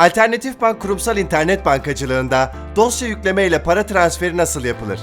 Alternatif Bank kurumsal internet bankacılığında dosya yükleme ile para transferi nasıl yapılır?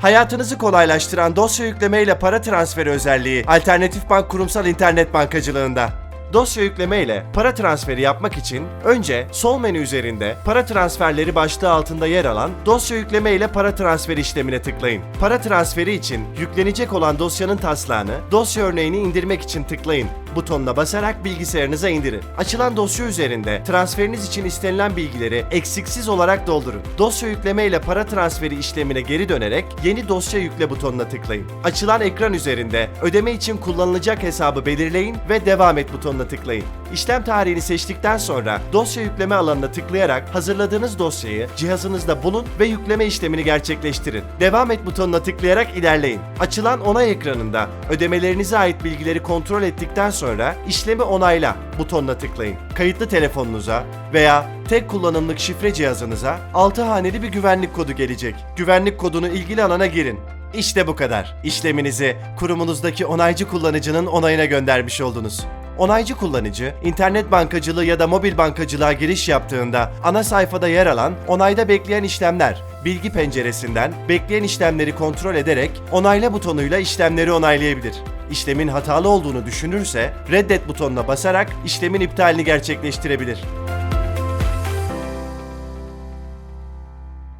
Hayatınızı kolaylaştıran dosya yükleme ile para transferi özelliği Alternatif Bank kurumsal internet bankacılığında. Dosya yükleme ile para transferi yapmak için önce sol menü üzerinde para transferleri başlığı altında yer alan dosya yükleme ile para transferi işlemine tıklayın. Para transferi için yüklenecek olan dosyanın taslağını dosya örneğini indirmek için tıklayın. Butonuna basarak bilgisayarınıza indirin. Açılan dosya üzerinde transferiniz için istenilen bilgileri eksiksiz olarak doldurun. Dosya yükleme ile para transferi işlemine geri dönerek yeni dosya yükle butonuna tıklayın. Açılan ekran üzerinde ödeme için kullanılacak hesabı belirleyin ve devam et butonuna tıklayın. İşlem tarihini seçtikten sonra dosya yükleme alanına tıklayarak hazırladığınız dosyayı cihazınızda bulun ve yükleme işlemini gerçekleştirin. Devam et butonuna tıklayarak ilerleyin. Açılan onay ekranında ödemelerinize ait bilgileri kontrol ettikten sonra işlemi onayla butonuna tıklayın. Kayıtlı telefonunuza veya tek kullanımlık şifre cihazınıza 6 haneli bir güvenlik kodu gelecek. Güvenlik kodunu ilgili alana girin. İşte bu kadar. İşleminizi kurumunuzdaki onaycı kullanıcının onayına göndermiş oldunuz. Onaycı kullanıcı, internet bankacılığı ya da mobil bankacılığa giriş yaptığında ana sayfada yer alan onayda bekleyen işlemler, bilgi penceresinden bekleyen işlemleri kontrol ederek onayla butonuyla işlemleri onaylayabilir. İşlemin hatalı olduğunu düşünürse reddet butonuna basarak işlemin iptalini gerçekleştirebilir.